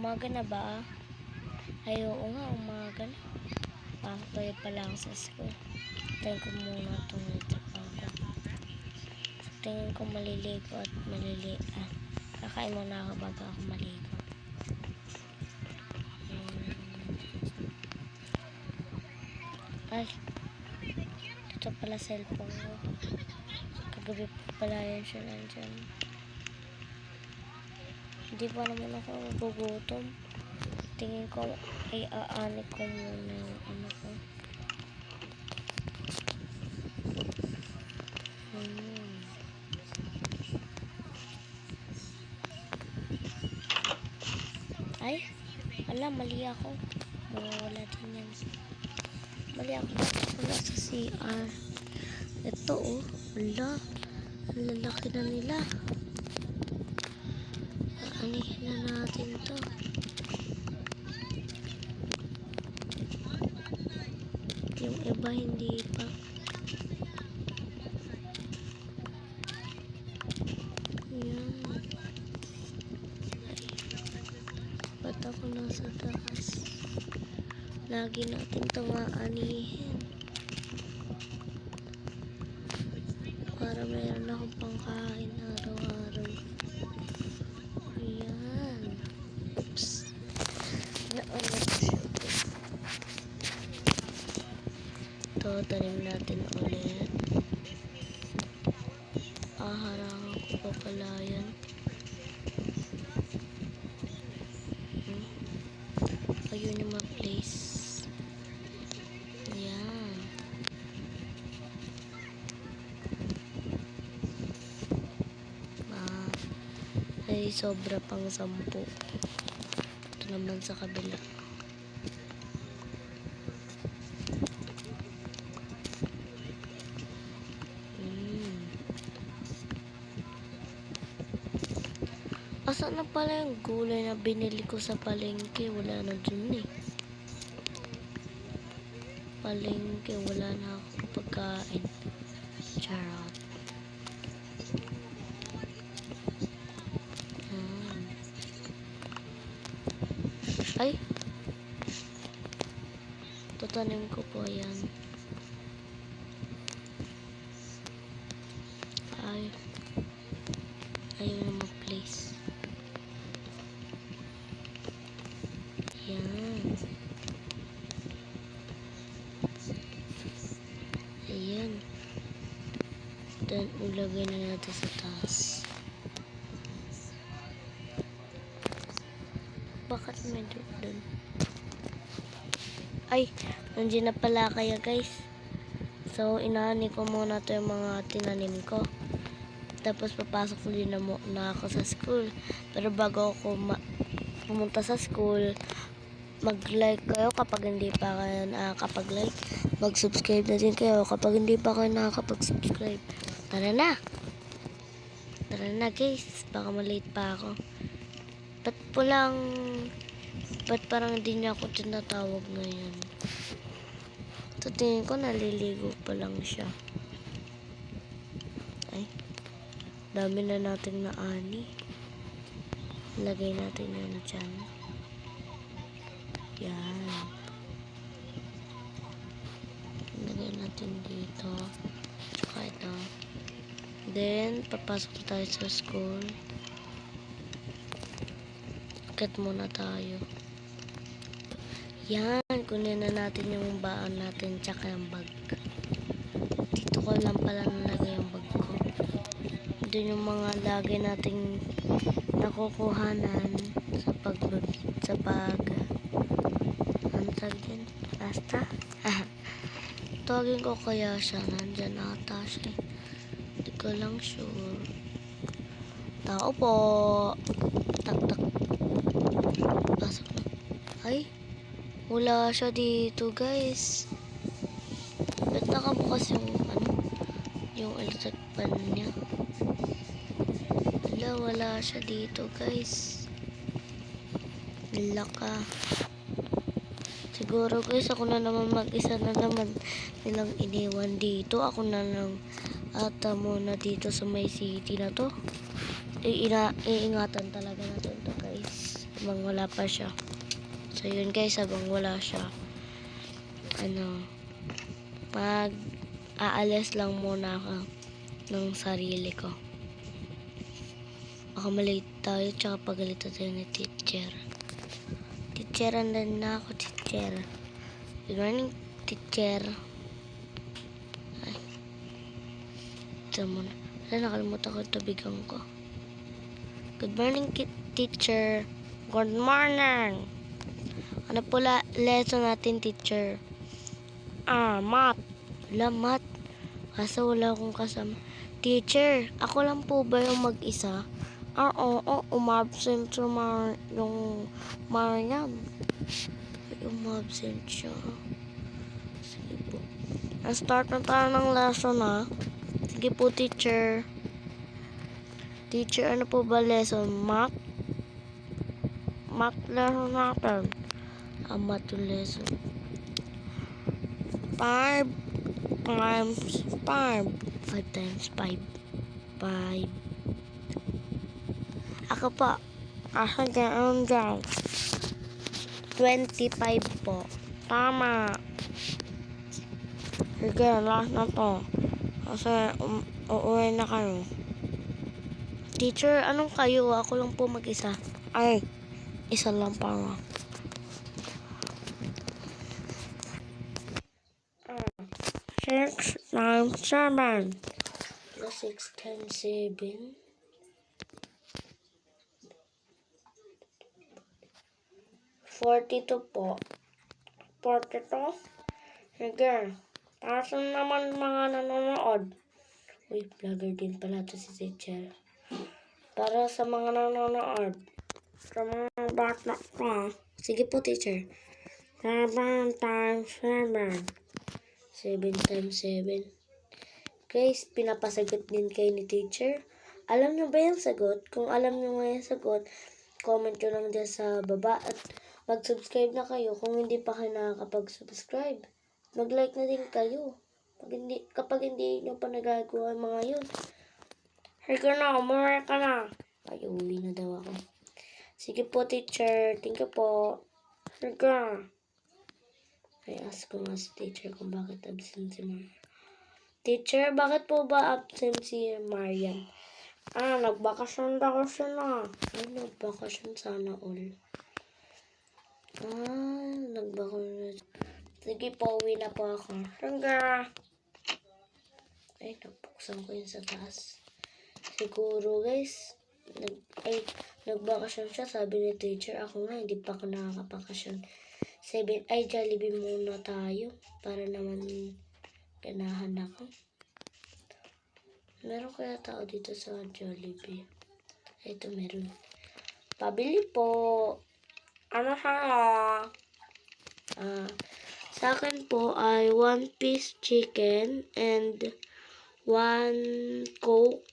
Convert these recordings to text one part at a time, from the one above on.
Umaga na ba? Ay, oo nga, umaga na. Tayo pala ako sa school. Tayo ko muna itong trabaho ko. Sa tingin ko maliligo at malili... Ah, kakain muna ako bago ako maligo. Hmm. Ay, ito pala cellphone ko. Kagabi pa pala yan siya nandyan. Hindi pa naman ako nagugutom. Tingin ko ay aanik ko muna yung ano ko. Hmm. Ay, ala, mali ako. Mawawala din yan. Mali ako. Wala sa CR. Ito oh. Ala, ang lalaki na nila. Aanihin na natin to. Yung iba hindi pa. Yan. Ay. Ba't ako nasa taas? Lagi natin ito maanihin. Natin ulit. Aharangan ko pa pala yan. Hmm. Ayun yung mga place. Ah, ay sobra pang sampu. Ito naman sa kabila. Asa na pala yung gulay na binili ko sa palengke? Wala na dun eh. Palengke, wala na akong pagkain. Charot. Hmm. Ay! Tatanim ko po yan. Ay. Bakit may doon? Ay, nandiyan na pala kaya guys. So, inaani ko muna to yung mga tinanim ko. Tapos papasok din na, na ako sa school. Pero bago ako pumunta sa school, mag-like kayo kapag hindi pa kayo nakakapag-like. Mag-subscribe na din kayo kapag hindi pa kayo nakakapag-subscribe. Tara na! Tara na guys, baka malate pa ako. Ba't po lang, ba't parang hindi niya ako tinatawag ngayon? Sa tingin ko naliligo pa lang siya. Ay, dami na nating naani. Lagay natin yun dyan. Yan. Lagay natin dito. Tsaka ito. Then, papasok na tayo sa school. Akit muna tayo. Yan, kunin na natin yung baan natin tsaka yung bag. Dito ko lang pala nalagay yung bag ko. Doon yung mga lagay nating nakukuhanan sa pag sa pag tawag din? Basta? Tawagin ko kaya siya. Nandyan ata siya. Hindi ko lang sure. Tao po. Tak tak. Pasok na. Ay. Wala siya dito, guys. Ba't nakabukas yung, ano, yung electric pan niya? Wala, wala siya dito, guys. Wala ka. Siguro, guys, ako na naman mag-isa na naman nilang iniwan dito. Ako na lang ata muna dito sa may city na to. Iina, iingatan talaga natin. Habang wala pa siya. So yun guys, habang wala siya, ano, mag aalis lang muna ako ng sarili ko. Baka malate tayo, tsaka pagalitan tayo ni teacher. Teacher, andan na ako, teacher. Good morning, teacher. Ay. Ito muna. Wala, nakalimutan ko yung tubigan ko. Good morning, teacher. Good morning. Ano pula lesson natin, teacher? Ah, math. Wala, math. Kaso wala akong kasama. Teacher, ako lang po ba yung mag-isa? Ah, oo, umabsent sa Mar yung Mariam. Umabsent siya. Sige po. Na-start na tayo ng lesson, ha? Sige po, teacher. Teacher, ano po ba lesson? Math? Lesson natin. Ah, math lesson. Five times five. Five times five. Five. Ako po. Ako dyan dyan. 25 po. Tama. Sige, last na to. Kasi um, uuwi na kayo. Teacher, anong kayo? Ako lang po mag-isa. Ay, isa lang para. Six times seven. Six times seven. Forty-two po. Forty-two? Sige. Para sa naman mga nanonood. Uy, vlogger din pala to si teacher. Para sa mga nanonood. Bata pa. Sige po, teacher. Seven times seven. Seven times seven. Guys, pinapasagot din kayo ni teacher. Alam nyo ba yung sagot? Kung alam nyo nga yung sagot, comment nyo lang dyan sa baba at mag-subscribe na kayo kung hindi pa kayo nakakapag-subscribe. Mag-like na din kayo. Pag hindi, kapag hindi nyo pa nagagawa mga yun. Higa na, umuwi ka na. Ay, uwi na daw ako. Sige po, teacher. Thank you po. Higa. Ay, ask ko nga si teacher kung bakit absent si Marian. Teacher, bakit po ba absent si Marian? Ah, nagbakasyon daw siya na. Ay, nagbakasyon sana all. Ah, nagbakasyon. Sige po, uwi na po ako. Hangga. Ay, napuksan ko yun sa taas. Siguro, guys, nag, ay, nagbakasyon siya, sabi ni teacher. Ako nga, hindi pa ako nakakapakasyon. Seven, ay, Jollibee muna tayo. Para naman ganahan ako. Meron kaya tao dito sa Jollibee? Ito, meron. Pabili po. Ano siya? Ah, sa akin po ay one piece chicken and one coke.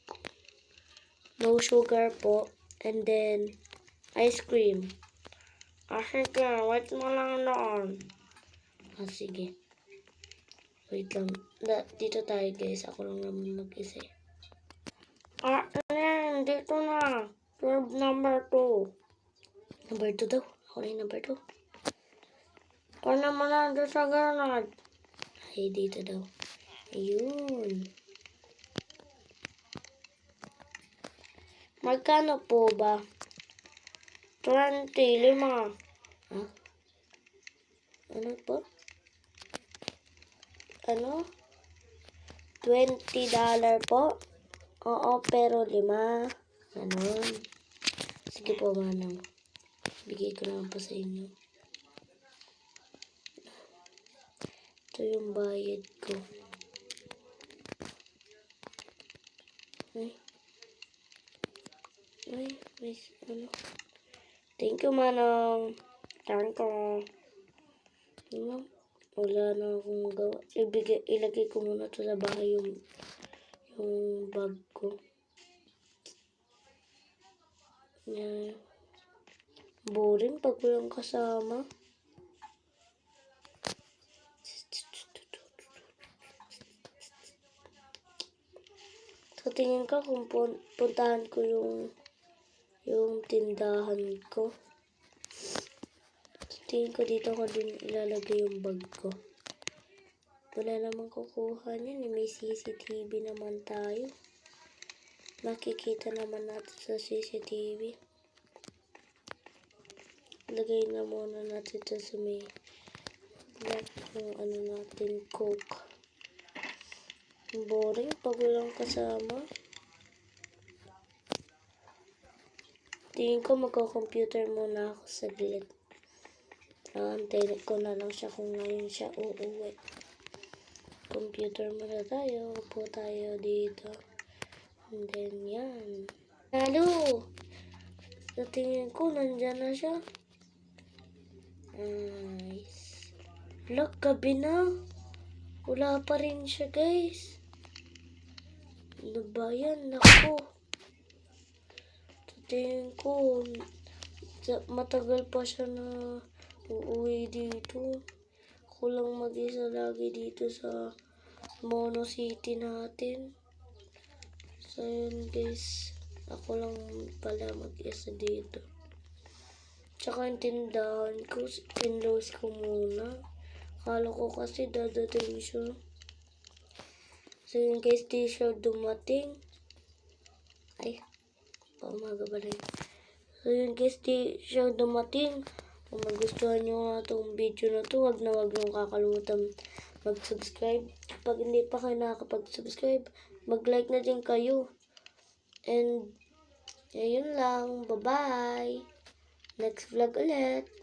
No sugar po. And then, ice cream. Ah, sige. Wait mo lang noon. Ah, sige. Wait lang. Na, dito tayo guys. Ako lang naman mag-isa. eh. Ah, ayan. Dito na. Curve number 2. Number 2 daw. Ako na yung number 2. Ako naman nandun sa granad. Ay, dito daw. Ayun. Magkano po ba? 25. Ha? Ano po? Ano? 20 dollar po? Oo, pero lima. Ganon. Sige po, manang. Bigay ko naman po sa inyo. Ito yung bayad ko. Ay. Ay, may ano. Thank you, manang. Thank you. Ano? Wala na akong magawa. Ibigay, ilagay ko muna to sa bahay yung, yung bag ko. Yan. Boring pag walang kasama. Sa tingin ko kung pun- puntahan ko yung yung tindahan ko. Tingin ko dito ko din ilalagay yung bag ko. Wala namang kukuha niyan. eh. May CCTV naman tayo. Makikita naman natin sa CCTV. Lagay na muna natin ito sa may left ng ano natin, coke. Boring pag walang kasama. Tingin ko magko-computer muna ako saglit. Aantayin ko na lang siya kung ngayon siya uuwi. Computer muna tayo. Upo tayo dito. And then, yan. Halo! Sa tingin ko, nandyan na siya. Nice. Look, gabi na. Wala pa rin siya, guys. Ano ba yan? Naku. Tingin ko, matagal pa siya na uuwi dito. Ako lang mag-isa lagi dito sa Mono City natin. So, yun guys. Ako lang pala mag-isa dito. Tsaka yung tindahan ko, kinlose ko muna. Akala ko kasi dadating siya. So yun guys, di siya dumating. Ay, pamaga ba yun? So yun guys, di siya dumating. Kung magustuhan nyo nga itong video na to, wag na wag nyo kakalimutan mag-subscribe. Kapag hindi pa kayo nakakapag-subscribe, mag-like na din kayo. And, ayun lang. Bye-bye. Next vlog ulit.